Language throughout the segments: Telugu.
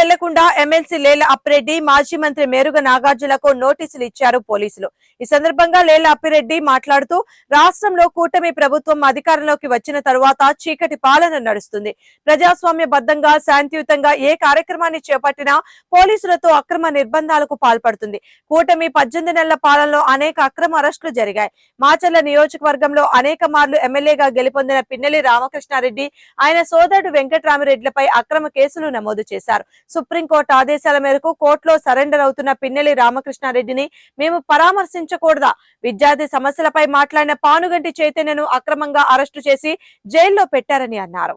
వెళ్ళకుండా ఎమ్మెల్సీ లేల అప్పిరెడ్డి మాజీ మంత్రి మేరుగ నాగార్జులకు నోటీసులు ఇచ్చారు పోలీసులు. ఈ సందర్భంగా లేల అప్పిరెడ్డి మాట్లాడుతూ రాష్ట్రంలో కూటమి ప్రభుత్వం అధికారంలోకి వచ్చిన తరువాత చీకటి పాలన నడుస్తుంది. ప్రజాస్వామ్య బద్దంగా శాంతియుతంగా ఏ కార్యక్రమాన్ని చేపట్టినా పోలీసులతో అక్రమ నిర్బంధాలకు పాల్పడుతుంది. కూటమి పద్దెనిమిది నెలల పాలనలో అనేక అక్రమ అరెస్టులు జరిగాయి. మాచర్ల నియోజకవర్గంలో అనేక మార్లు ఎమ్మెల్యేగా గెలుపొందిన పిన్నెలి రామకృష్ణారెడ్డి ఆయన సోదరుడు వెంకట్రామిరెడ్డిలపై అక్రమ కేసులు నమోదు చేశారు. సుప్రీంకోర్టు ఆదేశాల మేరకు కోర్టులో సరెండర్ అవుతున్న పిన్నెలి రామకృష్ణారెడ్డిని మేము పరామర్శించకూడదా? విద్యార్థి సమస్యలపై మాట్లాడిన పానుగంటి చైతన్యను అక్రమంగా అరెస్టు చేసి జైల్లో పెట్టారని అన్నారు.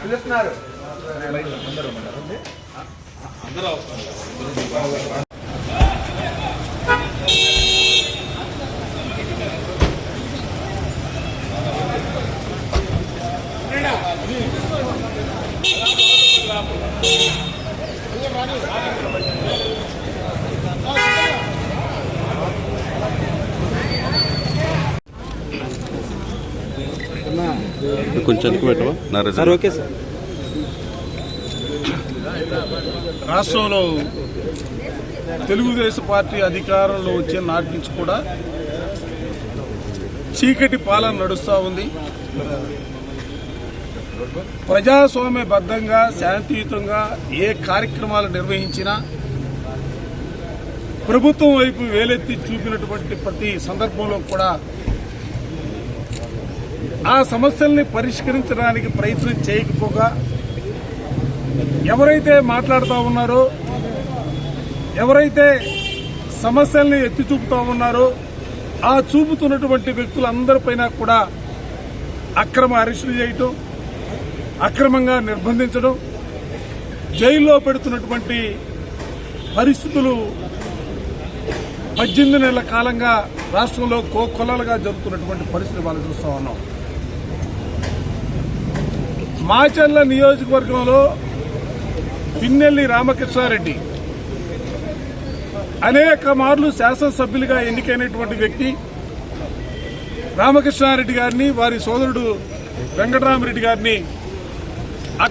పిలుస్తున్నారు. కొంచెం ఎక్కువ పెట్టవా? నా సార్ రిజల్ట్ ఓకే సార్. రాష్ట్రంలో తెలుగుదేశం పార్టీ అధికారంలో వచ్చే నాటి నుంచి కూడా చీకటి పాలన నడుస్తూ ఉంది. ప్రజాస్వామ్యబద్ధంగా శాంతియుతంగా ఏ కార్యక్రమాలు నిర్వహించినా ప్రభుత్వం వైపు వేలెత్తి చూపినటువంటి ప్రతి సందర్భంలో కూడా ఆ సమస్యల్ని పరిష్కరించడానికి ప్రయత్నం చేయకపోగా ఎవరైతే మాట్లాడుతూ ఉన్నారో ఎవరైతే సమస్యల్ని ఎత్తి చూపుతూ ఉన్నారో ఆ చూపుతున్నటువంటి వ్యక్తులందరిపైన కూడా అక్రమ అరెస్టులు చేయటం అక్రమంగా నిర్బంధించడం జైల్లో పెడుతున్నటువంటి పరిస్థితులు పద్దెనిమిది నెలల కాలంగా రాష్ట్రంలో కోకొల్లలుగా జరుగుతున్నటువంటి పరిస్థితి మనం చూస్తూ ఉన్నాం. మాచర్ల నియోజకవర్గంలో పిన్నెల్లి రామకృష్ణారెడ్డి అనేక మార్లు శాసనసభ్యులుగా ఎన్నికైనటువంటి వ్యక్తి రామకృష్ణారెడ్డి గారిని వారి సోదరుడు వెంకటరామరెడ్డి గారిని 아까